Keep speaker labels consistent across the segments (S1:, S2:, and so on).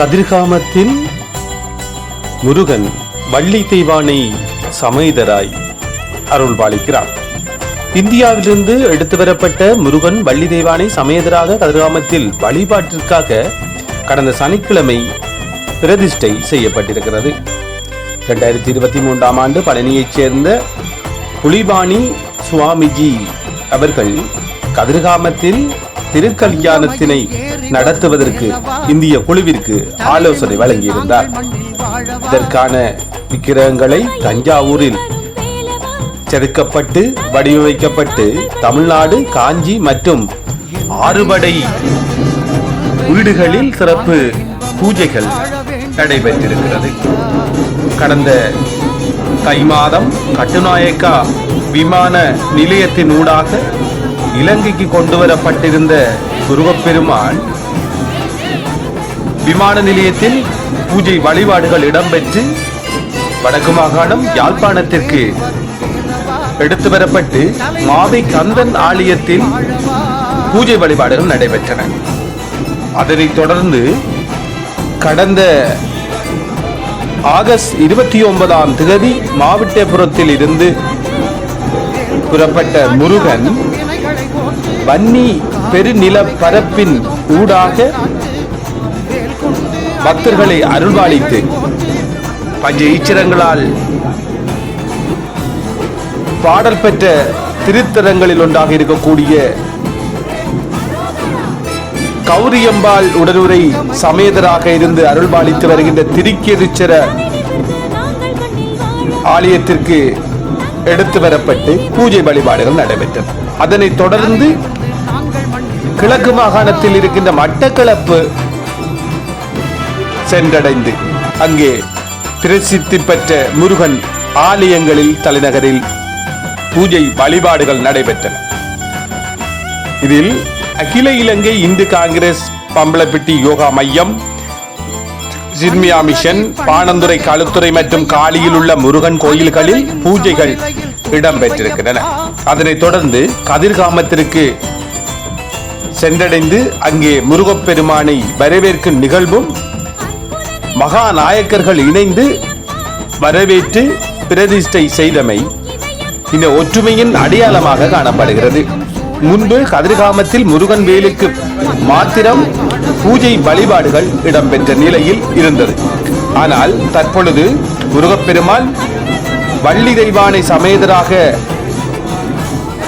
S1: கதிர்காமத்தில் முருகன் வள்ளி தெய்வானை சமேதராய் அருள்பாலிக்கிறார். இந்தியாவிலிருந்து எடுத்து வரப்பட்ட முருகன் வள்ளி தெய்வானை சமேதராக கதிர்காமத்தில் வழிபாட்டிற்காக கடந்த சனிக்கிழமை பிரதிஷ்டை செய்யப்பட்டிருக்கிறது. இரண்டாயிரத்தி இருபத்தி மூன்றாம் ஆண்டு பழனியைச் சேர்ந்த புலிபாணி சுவாமிஜி அவர்கள் கதிர்காமத்தில் திருக்கல்யாணத்தினை நடத்துவதற்கு இந்திய குழுவிற்கு ஆலோசனை வழங்கியிருந்தார். இதற்கான விக்கிரகங்களை தஞ்சாவூரில் செதுக்கப்பட்டு வடிவமைக்கப்பட்டு தமிழ்நாடு காஞ்சி மற்றும் ஆறுபடை வீடுகளில் சிறப்பு பூஜைகள் நடைபெற்றிருக்கிறது. கடந்த தை மாதம் கட்டுநாயக்கா விமான நிலையத்தின் ஊடாக இலங்கைக்கு கொண்டு வரப்பட்டிருந்த முருகப்பெருமான் விமான நிலையத்தில் பூஜை வழிபாடுகள் இடம்பெற்று வடக்கு மாகாணம் யாழ்ப்பாணத்திற்கு எடுத்து வரப்பட்டு மாவை கந்தன் ஆலயத்தில் பூஜை வழிபாடுகள் நடைபெற்றன. அதனைத் தொடர்ந்து கடந்த ஆகஸ்ட் இருபத்தி ஒன்பதாம் திகதி மாவட்டபுரத்தில் இருந்து புறப்பட்ட முருகன் வன்னி பெருநில பரப்பின் ஊடாக பக்தர்களை அருள்வாளித்து பஞ்ச ஈச்சரங்களால் பாடல் பெற்ற திருத்தலங்களில் ஒன்றாக இருக்கக்கூடிய கௌரியம்பாள் உடனுரை சமேதராக இருந்து அருள்பாலித்து வருகின்ற திருக்கெதிச்சர ஆலயத்திற்கு எடுத்து வரப்பட்டு பூஜை வழிபாடுகள் நடைபெற்றன. அதனைத் தொடர்ந்து கிழக்கு மாகாணத்தில் இருக்கின்ற மட்டக்களப்பு சென்றடைந்து அங்கே பிரசித்தி பெற்ற முருகன் ஆலயங்களில் தலைநகரில் பூஜை வழிபாடுகள் நடைபெற்றன. இதில் அகில இலங்கை இந்து காங்கிரஸ் பம்பளப்பிட்டி யோகா மையம் சின்மியா மிஷன் பாணந்துறை களுத்துறை மற்றும் காளியில் உள்ள முருகன் கோயில்களில் பூஜைகள் இடம்பெற்றிருக்கின்றன. அதனைத் தொடர்ந்து கதிர்காமத்திற்கு சென்றடைந்து அங்கே முருகப்பெருமானை வரவேற்கும் நிகழ்வும் மகா நாயக்கர்கள் இணைந்து வரவேற்று பிரதிஷ்டை செய்தமை இந்த ஒற்றுமையின் அடையாளமாக காணப்படுகிறது. முன்பு கதிர்காமத்தில் முருகன் வேலுக்கு மாத்திரம் பூஜை வழிபாடுகள் இடம்பெற்ற நிலையில் இருந்தது. ஆனால் தற்பொழுது முருகப்பெருமான் வள்ளி தெய்வானை சமேதராக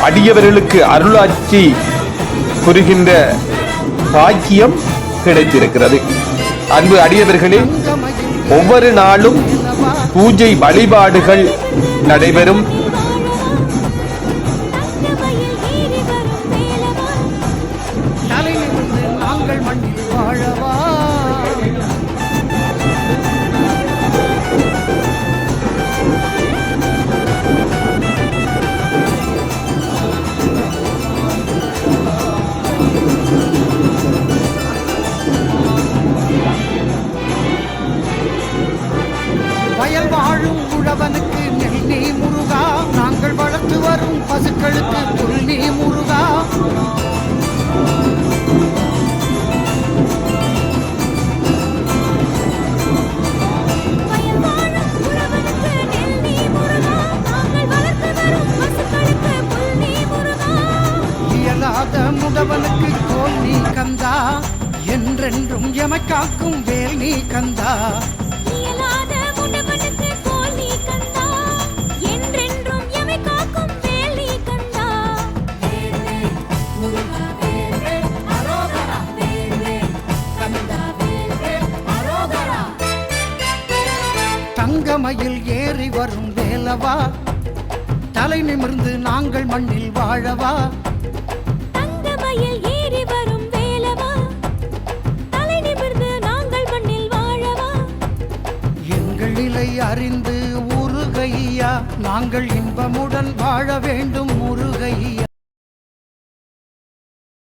S1: அடியவர்களுக்கு அருளாட்சி புரிகின்ற பாக்கியம் கிடைத்திருக்கிறது. அன்பு அடியவர்களே ஒவ்வொரு நாளும் பூஜை வழிபாடுகள் நடைபெறும்.
S2: நாங்கள் மண்ணில் பசுக்களுக்கு புல் நீ முருகா. இயலாத முடவனுக்கு கோல் நீ கந்தா. என்றென்றும் எமக்காக்கும் வேல் நீ கந்தா. தங்கமயில் ஏறி வரும் வேலவா? தலை நிமிர்ந்து நாங்கள் மண்ணில் வாழவா?
S3: தங்கமயில் ஏறி வரும் வேலவா? தலை நிமிர்ந்து நாங்கள் மண்ணில் வாழவா?
S2: எங்கள் நிலை அறிந்து உருகையா நாங்கள் இன்பமுடன் வாழ வேண்டும் முருகையா